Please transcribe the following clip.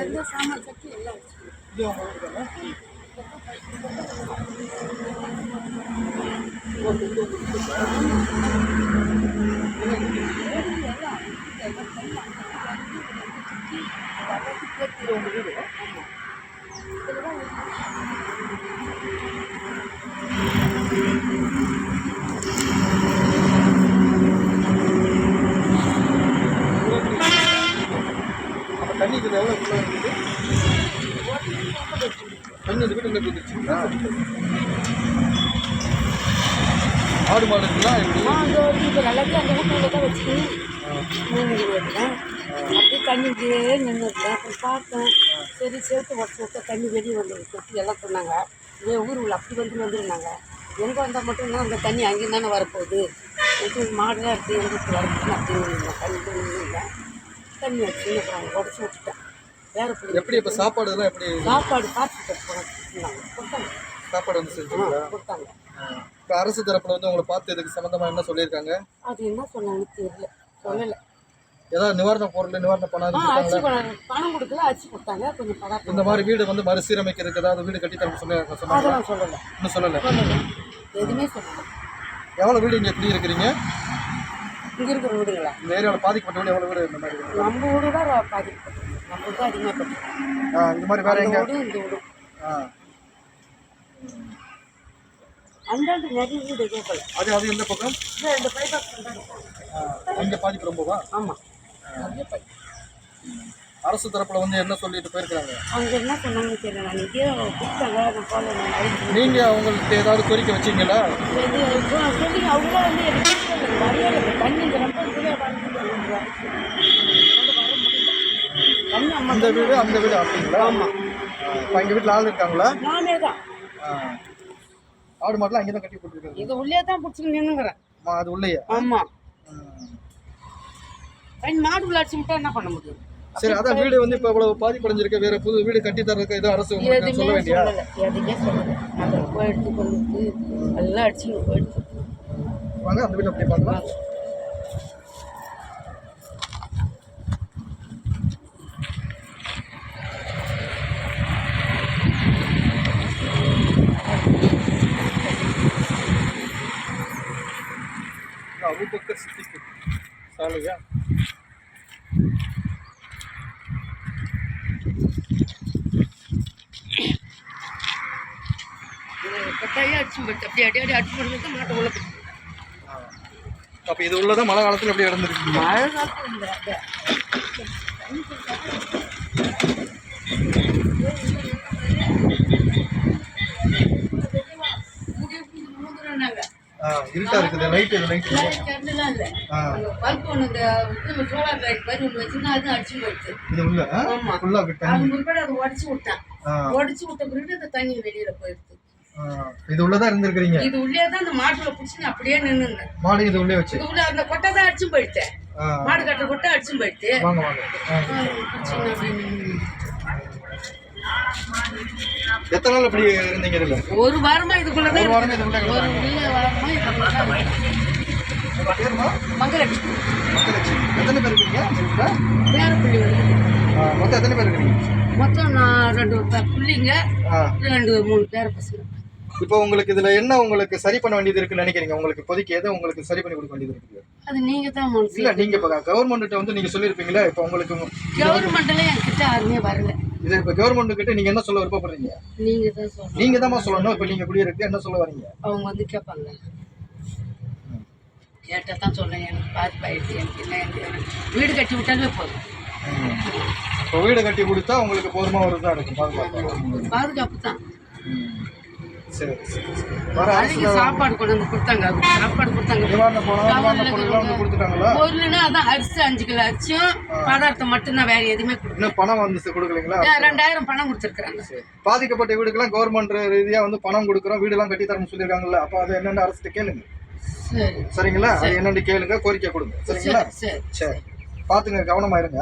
எந்த சாமான் சட்டி எல்லாம் வச்சுக்கணும் இது உங்களுக்கு தானே இது உங்க வீடு அப்ப தண்ணி இதுல எவ்வளவு உள்ள இருக்குது தண்ணி இந்த வீட்டுக்குள்ள போயிடுச்சுங்களா ஆடு மாடு அந்த இப்போ எல்லாத்தையும் அந்த வீட்டில் தான் வச்சு மீன் வைக்கிறேன் அப்படியே தண்ணி இப்படியே நின்றுருக்கேன் அப்புறம் பார்த்தேன் சரி சேர்த்து ஒட்ட ஒட்ட தண்ணி வெளியே வந்து கொட்டி எல்லாம் சொன்னாங்க இதே ஊர் உள்ள அப்படி வந்து வந்துருந்தாங்க எங்கே வந்தால் மட்டும்தான் அந்த தண்ணி அங்கேயும் தானே வரப்போகுது இது மாடுலாம் எடுத்து எங்களுக்கு வரப்போகுது அப்படின்னு இல்லை தண்ணி இல்லை தண்ணி வச்சு அப்புறம் உடச்சி விட்டுட்டேன். வேறு எப்படி இப்ப சாப்பாடு எல்லாம் எப்படி சாப்பாடு சாப்பாடு வந்து செஞ்சீங்களா? கொடுத்தாங்க. இப்ப அரசு தரப்புல வந்து உங்களை பார்த்து இதுக்கு சம்பந்தமா என்ன சொல்லியிருக்காங்க? அது என்ன சொன்னாங்கன்னு தெரியல. சொல்லலை. ஏதாவது நிவாரண பொருள் நிவாரண பணம்? பணம் கொடுக்கல அரிசி கொடுத்தாங்க. கொஞ்சம் இந்த மாதிரி வீடு வந்து மறுசீரமைக்கிறதுக்கு ஏதாவது வீடு கட்டி தர சொன்னாங்க அதெல்லாம் சொல்லலை. இன்னும் சொல்லல. எதுவுமே சொல்லலை. எவ்வளவு வீடு இங்க குடி இருக்கிறீங்க இங்கே இருக்கிற வீடுங்களா இந்த ஏரியாவில் பாதிக்கப்பட்ட வீடு எவ்வளவு வீடு இந்த மாதிரி? நம்ம வீடு தான் பாதிக்கப்பட்டது. நம்ம தான் அதிகமாக பட்டோம் ஆ, இந்த மாதிரி வேற எங்க? வீடு இந்த வீடு. அந்தாண்டு நிறைய வீடு போல. அது அது எந்த பக்கம்? இந்த பைபாஸ் அங்க பாதிப்பு ரொம்பவா? ஆமாம் அரசு தரப்புல வந்து என்ன சொல்லிட்டு போயிருக்காங்க அங்கே என்ன சொன்னாங்கன்னு தெரியல. நான் இதே கொடுத்தாங்க நான் போல நான் அழைச்சி நீங்க அவங்களுக்கு ஏதாவது கோரிக்கை வச்சீங்களா? சொல்லி வந்து எனக்கு தெரியல, வரவே இல்லை தண்ணி இந்த ரொம்ப இதுவே இந்த வீடு அந்த வீடு அப்படிங்களா? ஆமாம் இப்போ எங்க வீட்டில் ஆள் இருக்காங்களா? நானே தான். ஆடு மாடுலாம் அங்கே தான் கட்டி போட்டுருக்காங்க. இது உள்ளே தான் மா, அது உள்ளேயே. ஆமாம். தண்ணி மாடு அடிச்சு விட்டா என்ன பண்ண முடியும்? சரி அதான் வீடு வந்து இப்போ இவ்வளவு பாதிப்படைஞ்சிருக்கு. வேற புது வீடு கட்டி தரதுக்கு ஏதோ அரசு சொல்ல வேண்டியா? எதுவுமே சொல்லலை. அதை போயிடுத்து கொண்டு எல்லாம் அடிச்சு போயிடுத்து வாங்க அந்த வீட்டை அப்படியே பார்க்கலாம். அபுபக்கர் சித்திக்கு. சாலையா கட்டாயம் அடிச்சு போட்டு அப்படி அடி அடி அடிச்சு போட்டு மாட்டை அப்போ இது உள்ளதான் மழை காலத்துல எப்படி நடந்துருக்கு? மழை காலத்தில் இருட்டா இருக்குது. லைட் லைட் கரண்டுலாம் இல்லை. பல்ப் ஒன்று இந்த இது சோலார் லைட் மாதிரி ஒன்று வச்சுருந்தா அது அடிச்சு போயிடுச்சு. இது உள்ள? ஆமா. ஃபுல்லா அது தண்ணி. முன்னாடி அதை உடச்சி விட்டான். உடச்சி விட்ட பிறகு அந்த தண்ணி வெளியில போயிடுது ஆ. இது உள்ளதான் இருந்திருக்கிறீங்க? இது உள்ளே தான் அந்த மாட்டுல பிடிச்சி அப்படியே நின்னுங்க மாடு இது உள்ளே வச்சு. இது உள்ள அந்த கொட்டை தான் அடிச்சும் போயிடுத்தேன் ஆ, மாடு கட்டுற கொட்டை அடிச்சும் போயிடுத்து வாங்க வாங்க. எத்தனை நாள் அப்படி இருந்தீங்க இதுல ஒரு வாரமா இதுக்குள்ளதான் ஒரு வாரமே இதுக்குள்ள ஒரு உள்ள வாரமா இதுக்குள்ளதான் உங்க பேருமா? மங்கலட்சுமி. எத்தனை பேர் இருக்கீங்க? பேர புள்ளி மொத்தம் எத்தனை பேர் இருக்கீங்க? மொத்தம் நான் ரெண்டு புள்ளிங்க. ரெண்டு மூணு பேர பசங்க. இப்போ உங்களுக்கு இதுல என்ன உங்களுக்கு சரி பண்ண வேண்டியது இருக்குன்னு நினைக்கிறீங்க? உங்களுக்கு இப்போதைக்கு எதை உங்களுக்கு சரி பண்ணி கொடுக்க வேண்டியது இருக்கு? அது நீங்க தான் இல்ல நீங்க இப்ப கவர்மெண்ட் வந்து நீங்க சொல்லிருப்பீங்களா இப்போ உங்களுக்கு கவர்மெண்ட்ல என்கிட்ட யாருமே வரல. இது இப்ப கவர்மெண்ட் கிட்ட நீங்க என்ன சொல்ல விருப்பப்படுறீங்க? நீங்க தான் சொல்லணும். நீங்க தான் சொல்லணும். இப்ப நீங்க குடியிருக்கு என்ன சொல்ல வரீங்க? அவங்க வந்து கேட்பாங்க கேட்டால் தான் சொல்லேன் எனக்கு பாதிப்பாயிடுச்சு எனக்கு என்ன வீடு கட்டி விட்டாலே போதும். இப்போ வீடு கட்டி கொடுத்தா உங்களுக்கு போதுமா ஒரு இதா இருக்கும்? பாதுகாப்பு? பாதுகாப்பு தான். சரி அன்னைக்கு சாப்பாடு கொண்டு வந்து கொடுத்தாங்க. சாப்பாடு கொடுத்தாங்க. பொருள்னா அதான் அரிசி அஞ்சு கிலோ அரிசியும் பதார்த்தம் மட்டும்தான் வேற எதுவுமே இன்னும் பணம் வந்து கொடுக்கலீங்களா? ரெண்டாயிரம் பணம் கொடுத்துருக்குறாங்க. பாதிக்கப்பட்ட வீடுக்கெல்லாம் கவர்மெண்ட் ரீதியா வந்து பணம் கொடுக்குறோம். வீடெல்லாம் கட்டி தரணும் சொல்லியிருக்காங்கல்ல. அப்ப அது என்னென்ன அரசு கேளுங்க. சரி. சரிங்களா? என்னன்னு கேளுங்க. கோரிக்கை கொடுங்க. சரிங்களா? சரி பாத்துங்க கவனமா இருங்க.